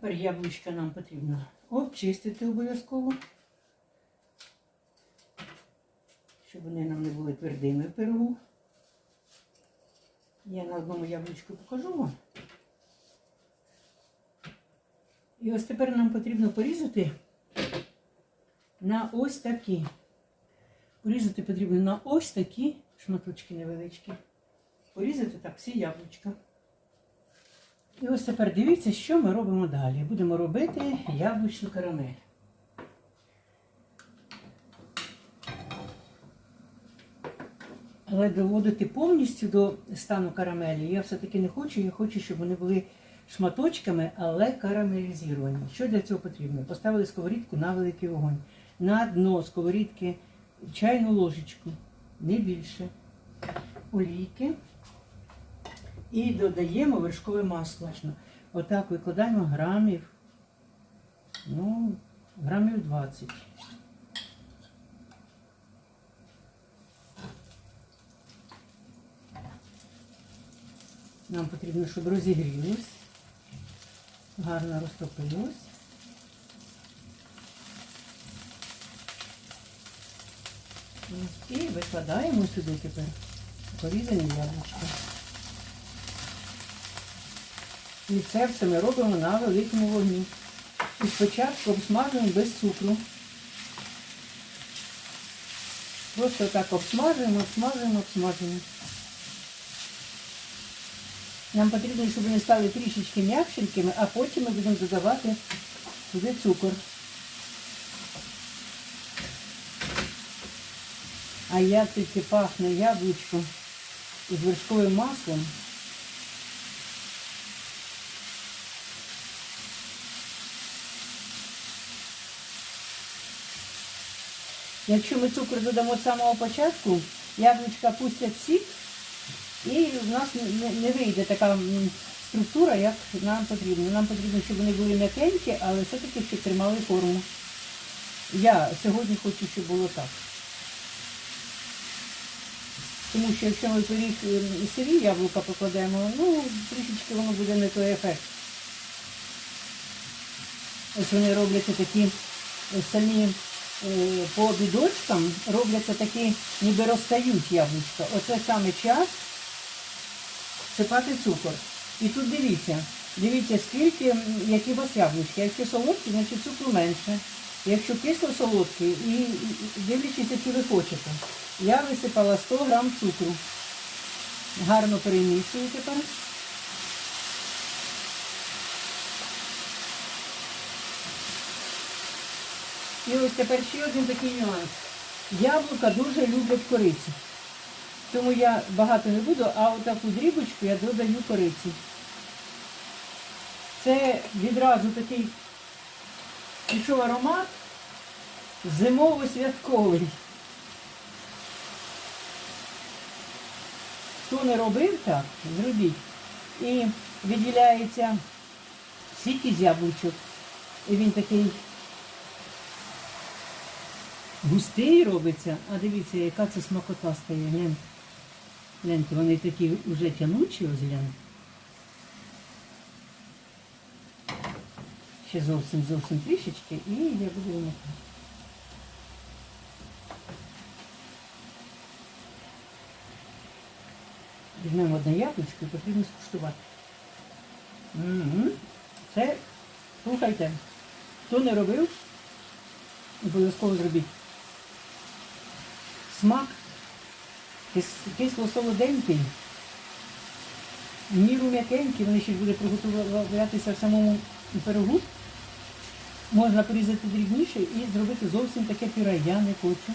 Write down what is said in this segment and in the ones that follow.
Тепер яблучка нам потрібно обчистити обов'язково, щоб вони нам не були твердими в пирогу. Я на одному яблучку покажу вам. І ось тепер нам потрібно порізати на ось такі. Порізати потрібно на ось такі шматочки невеличкі. Порізати так всі яблучка. І ось тепер дивіться, що ми робимо далі. Будемо робити яблучну карамель. Але доводити повністю до стану карамелі я все-таки не хочу. Я хочу, щоб вони були шматочками, але карамелізовані. Що для цього потрібно? Поставили сковорідку на великий вогонь. На дно сковорідки чайну ложечку, не більше, олійки. І додаємо вершкове масло. Отак викладаємо грамів, ну, грамів 20. Нам потрібно, щоб розігрілось, гарно розтопилось. І викладаємо сюди тепер порізані яблучка. Це все ми робимо на великому вогні. І спочатку обсмажуємо без цукру. Просто так обсмажуємо, обсмажуємо, обсмажуємо. Нам потрібно, щоб вони стали трішечки м'якшенькими, а потім ми будемо додавати туди цукор. А як тільки пахне яблучко з вершковим маслом. Якщо ми цукор додамо з самого початку, яблучка пустять сік, і в нас не, вийде така структура, як нам потрібно. Нам потрібно, щоб вони були м'якенькі, але все-таки щоб тримали форму. Я сьогодні хочу, щоб було так. Тому що якщо ми пиріг сирі яблука покладемо, ну, трішечки воно буде не той ефект. Ось вони робляться такі самі по бідочкам, робляться такі, ніби розстають яблучка. Оце саме час сипати цукор. І тут дивіться, дивіться, скільки, які у вас яблучки. Якщо солодкі, значить цукру менше. Якщо кисло солодкі, і дивлячись, які ви хочете. Я висипала 100 грам цукру. Гарно перемішую тепер. І ось тепер ще один такий нюанс. Яблука дуже люблять корицю. Тому я багато не буду, а отаку дрібочку я додаю кориці. Це відразу такий пішов аромат зимово-святковий. Хто не робив так, зробіть. І виділяється сік із яблучок. І він такий густий робиться, а дивіться, яка це смакота стає. Гляньте. Гляньте, вони такі вже тянучі, ось гляньте. Ще зовсім зовсім трішечки і я буду вимикати. Візьмемо одне яблучко і потрібно скуштувати. Це, слухайте, хто не робив, обов'язково зробіть. Смак кисло-солоденький, міру м'якенький, вони ще буде приготуватися в самому пирогу. Можна порізати дрібніше і зробити зовсім таке пюре. Я не хочу.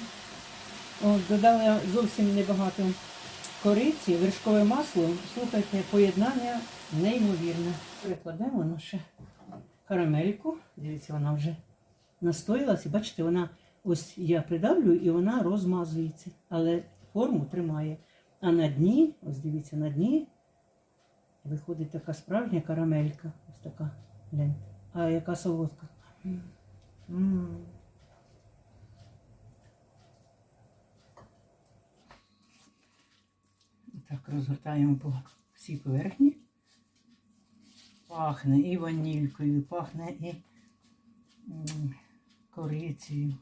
О, додала зовсім небагато кориці, вершкове масло. Слухайте, поєднання неймовірне. Перекладемо наше карамельку. Дивіться, вона вже настоїлася. Бачите, вона ось я придавлю і вона розмазується, але форму тримає. А на дні, ось дивіться, на дні виходить така справжня карамелька. Ось така. Гляньте. А яка солодка. М. Так розгортаємо по всій поверхні. Пахне і ванількою, пахне і корицею.